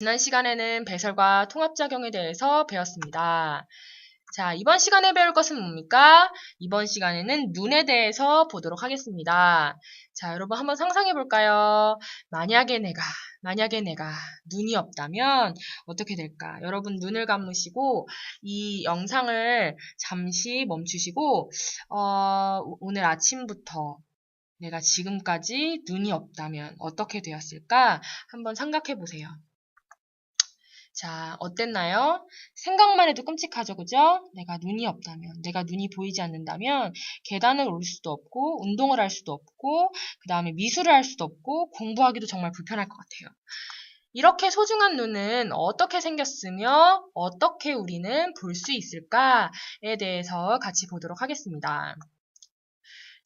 지난 시간에는 배설과 통합작용에 대해서 배웠습니다. 자, 이번 시간에 배울 것은 뭡니까? 이번 시간에는 눈에 대해서 보도록 하겠습니다. 자, 여러분 한번 상상해 볼까요? 만약에 내가, 만약에 내가 눈이 없다면 어떻게 될까? 여러분 눈을 감으시고 이 영상을 잠시 멈추시고, 어, 오늘 아침부터 내가 지금까지 눈이 없다면 어떻게 되었을까? 한번 생각해 보세요. 자, 어땠나요? 생각만 해도 끔찍하죠, 그죠? 내가 눈이 없다면, 내가 눈이 보이지 않는다면, 계단을 오를 수도 없고, 운동을 할 수도 없고, 그 다음에 미술을 할 수도 없고, 공부하기도 정말 불편할 것 같아요. 이렇게 소중한 눈은 어떻게 생겼으며, 어떻게 우리는 볼 수 있을까에 대해서 같이 보도록 하겠습니다.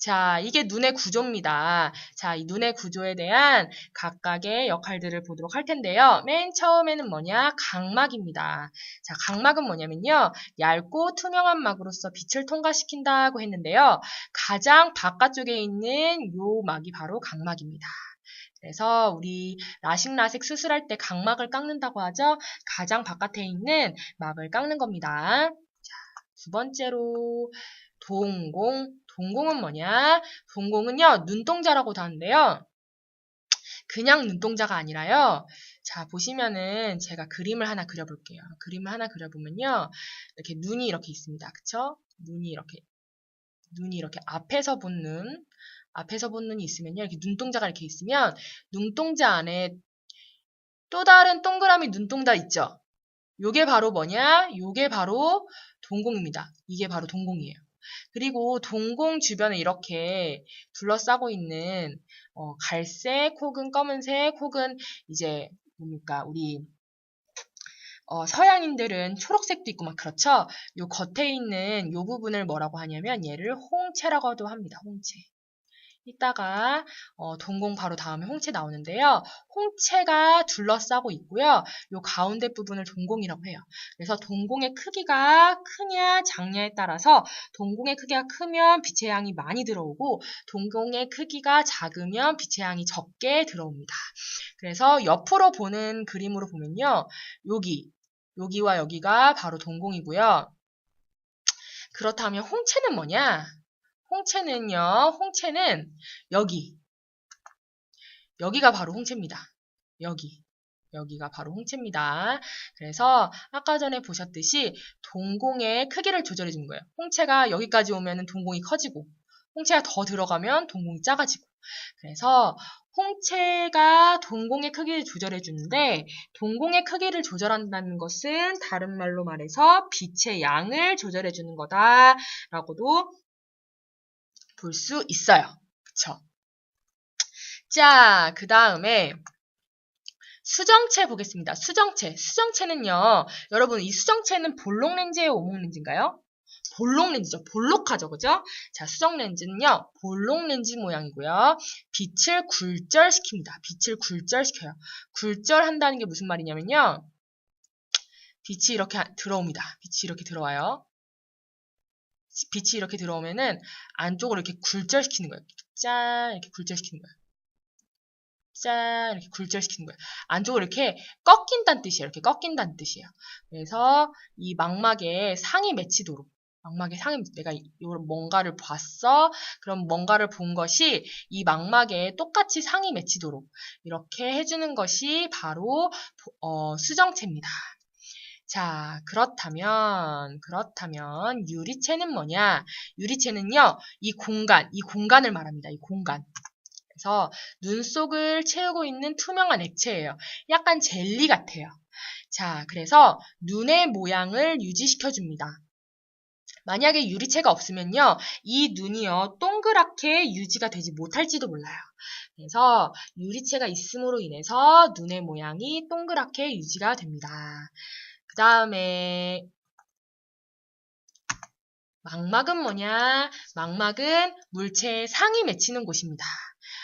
자, 이게 눈의 구조입니다. 자, 이 눈의 구조에 대한 각각의 역할들을 보도록 할 텐데요. 맨 처음에는 뭐냐? 각막입니다. 자, 각막은 뭐냐면요. 얇고 투명한 막으로서 빛을 통과시킨다고 했는데요. 가장 바깥쪽에 있는 요 막이 바로 각막입니다. 그래서 우리 라식라식 수술할 때 각막을 깎는다고 하죠. 가장 바깥에 있는 막을 깎는 겁니다. 자, 두 번째로 동공. 동공은 뭐냐? 동공은요, 눈동자라고도 하는데요. 그냥 눈동자가 아니라요. 자, 보시면은 제가 그림을 하나 그려볼게요. 그림을 하나 그려보면요. 이렇게 눈이 이렇게 있습니다. 그쵸? 눈이 이렇게, 눈이 이렇게 앞에서 본 눈, 앞에서 본 눈이 있으면요. 이렇게 눈동자가 이렇게 있으면 눈동자 안에 또 다른 동그라미 눈동자 있죠? 요게 바로 뭐냐? 요게 바로 동공입니다. 이게 바로 동공이에요. 그리고 동공 주변에 이렇게 둘러싸고 있는 어, 갈색 혹은 검은색 혹은 이제 뭡니까 우리 어, 서양인들은 초록색도 있고 막 그렇죠. 요 겉에 있는 요 부분을 뭐라고 하냐면 얘를 홍채라고도 합니다. 홍채. 이따가 어, 동공 바로 다음에 홍채 나오는데요. 홍채가 둘러싸고 있고요. 이 가운데 부분을 동공이라고 해요. 그래서 동공의 크기가 크냐 작냐에 따라서 동공의 크기가 크면 빛의 양이 많이 들어오고 동공의 크기가 작으면 빛의 양이 적게 들어옵니다. 그래서 옆으로 보는 그림으로 보면요. 여기, 여기와 여기가 바로 동공이고요. 그렇다면 홍채는 뭐냐? 홍채는요, 홍채는 여기. 여기가 바로 홍채입니다. 여기. 여기가 바로 홍채입니다. 그래서 아까 전에 보셨듯이 동공의 크기를 조절해 준 거예요. 홍채가 여기까지 오면 동공이 커지고 홍채가 더 들어가면 동공이 작아지고 그래서 홍채가 동공의 크기를 조절해 주는데 동공의 크기를 조절한다는 것은 다른 말로 말해서 빛의 양을 조절해 주는 거다라고도 볼 수 있어요. 그쵸? 자, 그 다음에 수정체 보겠습니다. 수정체. 수정체는요, 여러분 이 수정체는 볼록 렌즈예요, 오목 렌즈인가요? 볼록 렌즈죠. 볼록하죠, 그죠? 자, 수정 렌즈는요, 볼록 렌즈 모양이고요. 빛을 굴절시킵니다. 빛을 굴절시켜요. 굴절한다는 게 무슨 말이냐면요. 빛이 이렇게 들어옵니다. 빛이 이렇게 들어와요. 빛이 이렇게 들어오면은 안쪽으로 이렇게 굴절시키는 거예요. 짠 이렇게 굴절시키는 거예요. 짠 이렇게 굴절시키는 거예요. 안쪽으로 이렇게 꺾인다는 뜻이에요. 이렇게 꺾인다는 뜻이에요. 그래서 이 망막에 상이 맺히도록 망막에 상이 내가 뭔가를 봤어. 그럼 뭔가를 본 것이 이 망막에 똑같이 상이 맺히도록 이렇게 해주는 것이 바로 어, 수정체입니다. 자, 그렇다면, 그렇다면, 유리체는 뭐냐? 유리체는요, 이 공간, 이 공간을 말합니다. 이 공간. 그래서 눈 속을 채우고 있는 투명한 액체예요. 약간 젤리 같아요. 자, 그래서 눈의 모양을 유지시켜줍니다. 만약에 유리체가 없으면요, 이 눈이요, 동그랗게 유지가 되지 못할지도 몰라요. 그래서 유리체가 있음으로 인해서 눈의 모양이 동그랗게 유지가 됩니다. 그 다음에 망막은 뭐냐? 망막은 물체의 상이 맺히는 곳입니다.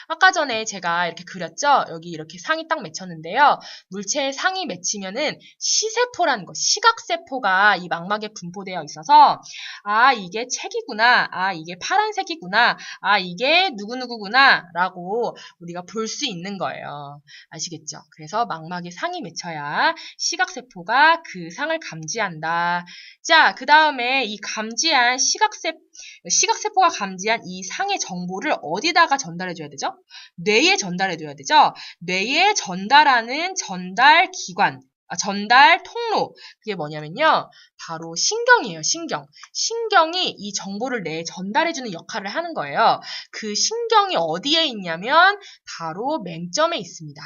아까 전에 제가 이렇게 그렸죠? 여기 이렇게 상이 딱 맺혔는데요. 물체에 상이 맺히면은 시세포라는 거, 시각세포가 이 망막에 분포되어 있어서 아, 이게 책이구나. 아, 이게 파란색이구나. 아, 이게 누구누구구나. 라고 우리가 볼 수 있는 거예요. 아시겠죠? 그래서 망막에 상이 맺혀야 시각세포가 그 상을 감지한다. 자, 그 다음에 이 감지한 시각세, 시각세포가 감지한 이 상의 정보를 어디다가 전달해줘야 되죠? 뇌에 전달해줘야 되죠? 뇌에 전달하는 전달 기관, 아, 전달 통로. 그게 뭐냐면요. 바로 신경이에요, 신경. 신경이 이 정보를 뇌에 전달해주는 역할을 하는 거예요. 그 신경이 어디에 있냐면, 바로 맹점에 있습니다.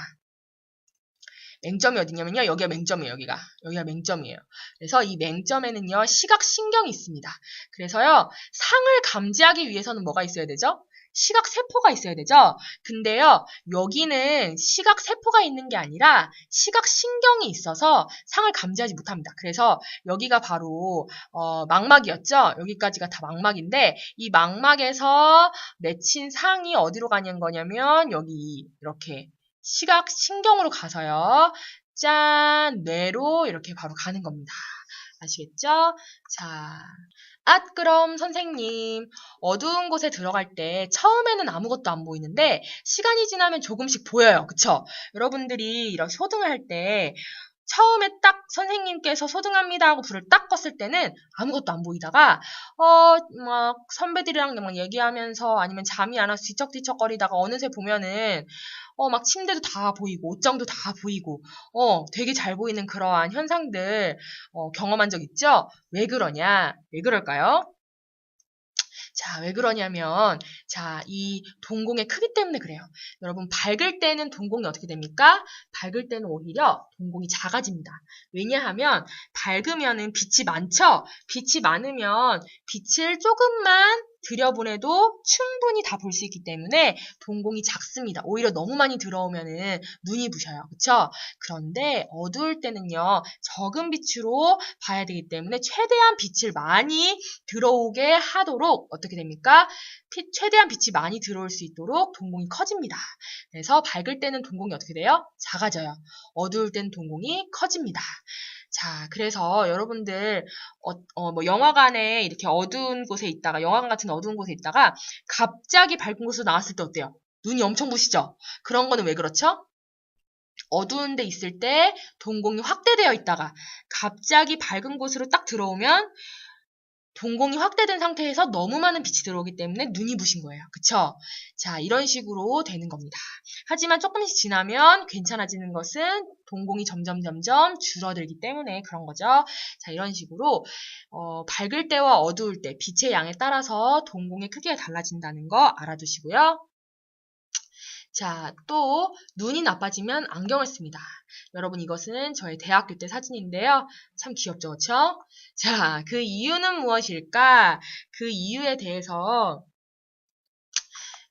맹점이 어디냐면요. 여기가 맹점이에요, 여기가. 여기가 맹점이에요. 그래서 이 맹점에는요, 시각신경이 있습니다. 그래서요, 상을 감지하기 위해서는 뭐가 있어야 되죠? 시각 세포가 있어야 되죠? 근데요, 여기는 시각 세포가 있는 게 아니라 시각 신경이 있어서 상을 감지하지 못합니다. 그래서 여기가 바로, 어, 망막이었죠? 여기까지가 다 망막인데, 이 망막에서 맺힌 상이 어디로 가는 거냐면, 여기, 이렇게, 시각 신경으로 가서요. 짠! 뇌로 이렇게 바로 가는 겁니다. 아시겠죠? 자. 아, 그럼 선생님, 어두운 곳에 들어갈 때 처음에는 아무것도 안 보이는데 시간이 지나면 조금씩 보여요. 그쵸? 여러분들이 이렇게 소등을 할때 처음에 딱 선생님께서 소등합니다 하고 불을 딱 껐을 때는 아무것도 안 보이다가 어 막 선배들이랑 막 얘기하면서 아니면 잠이 안 와서 뒤척뒤척거리다가 어느새 보면은 어 막 침대도 다 보이고 옷장도 다 보이고 어 되게 잘 보이는 그러한 현상들 어, 경험한 적 있죠? 왜 그러냐? 왜 그럴까요? 자, 왜 그러냐면, 자, 이 동공의 크기 때문에 그래요. 여러분, 밝을 때는 동공이 어떻게 됩니까? 밝을 때는 오히려 동공이 작아집니다. 왜냐하면, 밝으면은 빛이 많죠? 빛이 많으면 빛을 조금만 들여보내도 충분히 다 볼 수 있기 때문에 동공이 작습니다. 오히려 너무 많이 들어오면은 눈이 부셔요. 그쵸? 그런데 어두울 때는요, 적은 빛으로 봐야 되기 때문에 최대한 빛을 많이 들어오게 하도록 어떻게 됩니까? 피- 최대한 빛이 많이 들어올 수 있도록 동공이 커집니다. 그래서 밝을 때는 동공이 어떻게 돼요? 작아져요. 어두울 때는 동공이 커집니다. 자, 그래서 여러분들 어, 어, 뭐 영화관에 이렇게 어두운 곳에 있다가 영화관 같은 어두운 곳에 있다가 갑자기 밝은 곳으로 나왔을 때 어때요? 눈이 엄청 부시죠? 그런 거는 왜 그렇죠? 어두운 데 있을 때 동공이 확대되어 있다가 갑자기 밝은 곳으로 딱 들어오면 동공이 확대된 상태에서 너무 많은 빛이 들어오기 때문에 눈이 부신 거예요. 그쵸? 자, 이런 식으로 되는 겁니다. 하지만 조금씩 지나면 괜찮아지는 것은 동공이 점점 점점 줄어들기 때문에 그런 거죠. 자, 이런 식으로 어, 밝을 때와 어두울 때 빛의 양에 따라서 동공의 크기가 달라진다는 거 알아두시고요. 자, 또 눈이 나빠지면 안경을 씁니다. 여러분 이것은 저의 대학교 때 사진인데요. 참 귀엽죠, 그렇죠? 자, 그 이유는 무엇일까? 그 이유에 대해서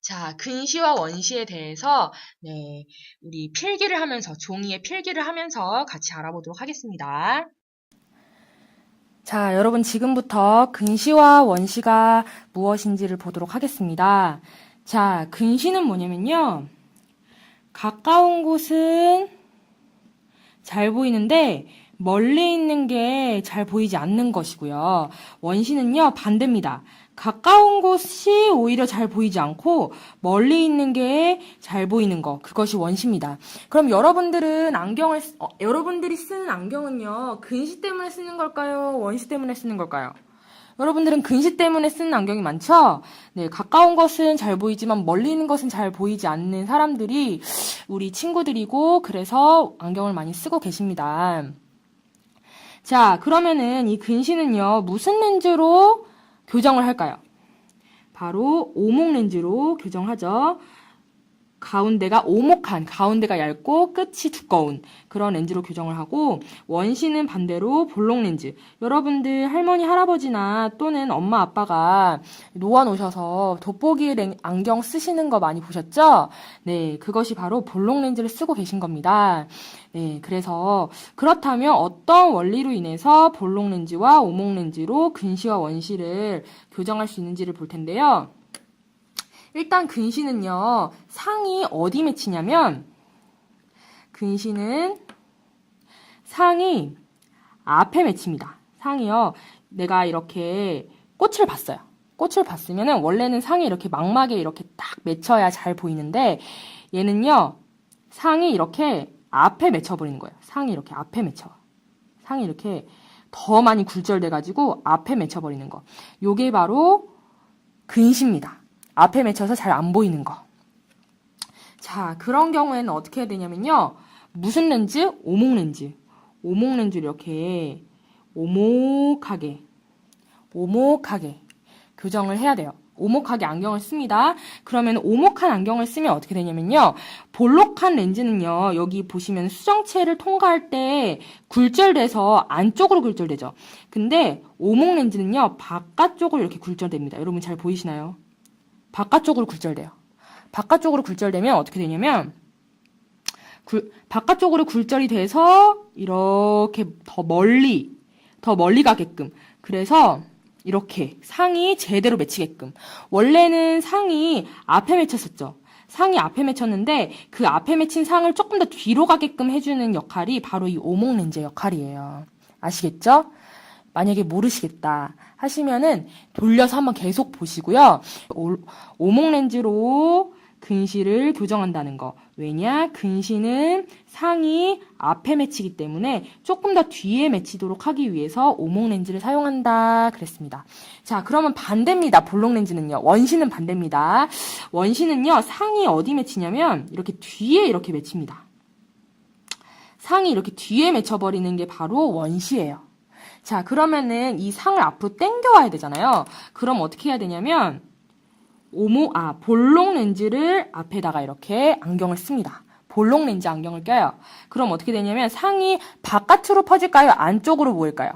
자, 근시와 원시에 대해서 네, 우리 필기를 하면서 종이에 필기를 하면서 같이 알아보도록 하겠습니다. 자, 여러분 지금부터 근시와 원시가 무엇인지를 보도록 하겠습니다. 자, 근시는 뭐냐면요. 가까운 곳은 잘 보이는데 멀리 있는 게 잘 보이지 않는 것이고요. 원시는요, 반대입니다. 가까운 곳이 오히려 잘 보이지 않고 멀리 있는 게 잘 보이는 거. 그것이 원시입니다. 그럼 여러분들은 안경을, 쓰- 어, 여러분들이 쓰는 안경은요, 근시 때문에 쓰는 걸까요? 원시 때문에 쓰는 걸까요? 여러분들은 근시 때문에 쓰는 안경이 많죠? 네, 가까운 것은 잘 보이지만 멀리 있는 것은 잘 보이지 않는 사람들이 우리 친구들이고, 그래서 안경을 많이 쓰고 계십니다. 자, 그러면은 이 근시는요, 무슨 렌즈로 교정을 할까요? 바로 오목 렌즈로 교정하죠. 가운데가 오목한, 가운데가 얇고 끝이 두꺼운 그런 렌즈로 교정을 하고 원시는 반대로 볼록 렌즈. 여러분들 할머니, 할아버지나 또는 엄마, 아빠가 놓아 놓으셔서 돋보기 렌- 안경 쓰시는 거 많이 보셨죠? 네, 그것이 바로 볼록 렌즈를 쓰고 계신 겁니다. 네, 그래서 그렇다면 어떤 원리로 인해서 볼록 렌즈와 오목 렌즈로 근시와 원시를 교정할 수 있는지를 볼 텐데요. 일단 근시는요, 상이 어디 맺히냐면, 근시는 상이 앞에 맺힙니다. 상이요, 내가 이렇게 꽃을 봤어요. 꽃을 봤으면은 원래는 상이 이렇게 망막에 이렇게 딱 맺혀야 잘 보이는데, 얘는요, 상이 이렇게 앞에 맺혀버리는 거예요. 상이 이렇게 앞에 맺혀. 상이 이렇게 더 많이 굴절돼가지고 앞에 맺혀버리는 거. 요게 바로 근시입니다. 앞에 맺혀서 잘 안 보이는 거. 자, 그런 경우에는 어떻게 해야 되냐면요. 무슨 렌즈? 오목 렌즈. 오목 렌즈를 이렇게 오목하게, 오목하게 교정을 해야 돼요. 오목하게 안경을 씁니다. 그러면 오목한 안경을 쓰면 어떻게 되냐면요. 볼록한 렌즈는요. 여기 보시면 수정체를 통과할 때 굴절돼서 안쪽으로 굴절되죠. 근데 오목 렌즈는요. 바깥쪽으로 이렇게 굴절됩니다. 여러분 잘 보이시나요? 바깥쪽으로 굴절돼요. 바깥쪽으로 굴절되면 어떻게 되냐면 굴- 바깥쪽으로 굴절이 돼서 이렇게 더 멀리 더 멀리 가게끔 그래서 이렇게 상이 제대로 맺히게끔 원래는 상이 앞에 맺혔었죠. 상이 앞에 맺혔는데 그 앞에 맺힌 상을 조금 더 뒤로 가게끔 해주는 역할이 바로 이 오목 렌즈의 역할이에요. 아시겠죠? 만약에 모르시겠다 하시면은 돌려서 한번 계속 보시고요. 오, 오목 렌즈로 근시를 교정한다는 거. 왜냐? 근시는 상이 앞에 맺히기 때문에 조금 더 뒤에 맺히도록 하기 위해서 오목 렌즈를 사용한다 그랬습니다. 자, 그러면 반대입니다. 볼록 렌즈는요. 원시는 반대입니다. 원시는요. 상이 어디 맺히냐면 이렇게 뒤에 이렇게 맺힙니다. 상이 이렇게 뒤에 맺혀버리는 게 바로 원시예요. 자, 그러면은 이 상을 앞으로 당겨와야 되잖아요. 그럼 어떻게 해야 되냐면 오목, 아, 볼록 렌즈를 앞에다가 이렇게 안경을 씁니다. 볼록 렌즈 안경을 껴요. 그럼 어떻게 되냐면 상이 바깥으로 퍼질까요? 안쪽으로 보일까요?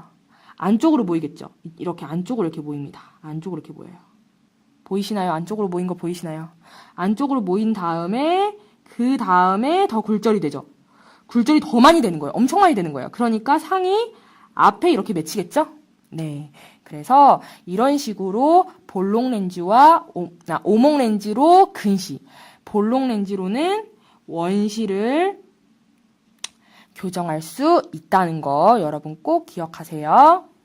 안쪽으로 보이겠죠? 이렇게 안쪽으로 이렇게 보입니다. 안쪽으로 이렇게 보여요. 보이시나요? 안쪽으로 모인 거 보이시나요? 안쪽으로 모인 다음에 그 다음에 더 굴절이 되죠. 굴절이 더 많이 되는 거예요. 엄청 많이 되는 거예요. 그러니까 상이 앞에 이렇게 맺히겠죠? 네. 그래서 이런 식으로 볼록 렌즈와 오, 아, 오목 렌즈로 근시, 볼록 렌즈로는 원시를 교정할 수 있다는 거 여러분 꼭 기억하세요.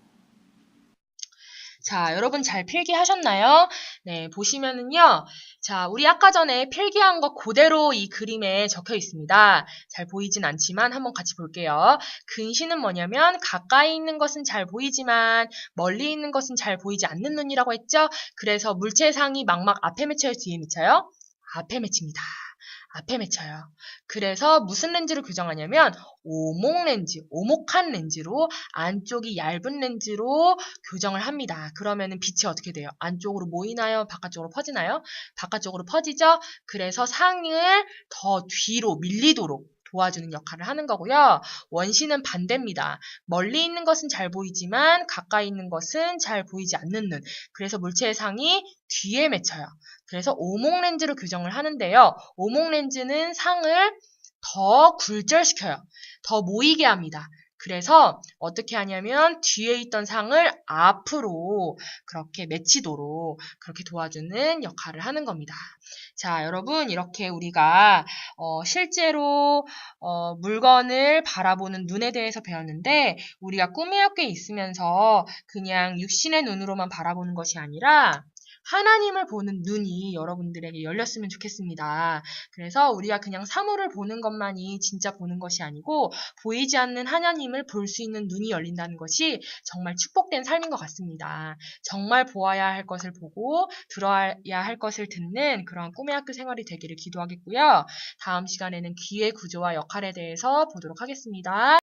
자, 여러분 잘 필기하셨나요? 네, 보시면은요. 자, 우리 아까 전에 필기한 거 그대로 이 그림에 적혀 있습니다. 잘 보이진 않지만 한번 같이 볼게요. 근시는 뭐냐면 가까이 있는 것은 잘 보이지만 멀리 있는 것은 잘 보이지 않는 눈이라고 했죠? 그래서 물체상이 망막 앞에 맺혀요, 뒤에 맺혀요? 앞에 맺힙니다. 앞에 맺혀요. 그래서 무슨 렌즈를 교정하냐면 오목 렌즈, 오목한 렌즈로 안쪽이 얇은 렌즈로 교정을 합니다. 그러면은 빛이 어떻게 돼요? 안쪽으로 모이나요? 바깥쪽으로 퍼지나요? 바깥쪽으로 퍼지죠? 그래서 상을 더 뒤로 밀리도록 도와주는 역할을 하는 거고요. 원시는 반대입니다. 멀리 있는 것은 잘 보이지만 가까이 있는 것은 잘 보이지 않는 눈. 그래서 물체의 상이 뒤에 맺혀요. 그래서 오목 렌즈로 교정을 하는데요. 오목 렌즈는 상을 더 굴절시켜요. 더 모이게 합니다. 그래서 어떻게 하냐면 뒤에 있던 상을 앞으로 그렇게 맺히도록 그렇게 도와주는 역할을 하는 겁니다. 자, 여러분 이렇게 우리가 어, 실제로 어, 물건을 바라보는 눈에 대해서 배웠는데 우리가 꿈의 학교에 있으면서 그냥 육신의 눈으로만 바라보는 것이 아니라 하나님을 보는 눈이 여러분들에게 열렸으면 좋겠습니다. 그래서 우리가 그냥 사물을 보는 것만이 진짜 보는 것이 아니고 보이지 않는 하나님을 볼 수 있는 눈이 열린다는 것이 정말 축복된 삶인 것 같습니다. 정말 보아야 할 것을 보고 들어야 할 것을 듣는 그런 꿈의 학교 생활이 되기를 기도하겠고요. 다음 시간에는 귀의 구조와 역할에 대해서 보도록 하겠습니다.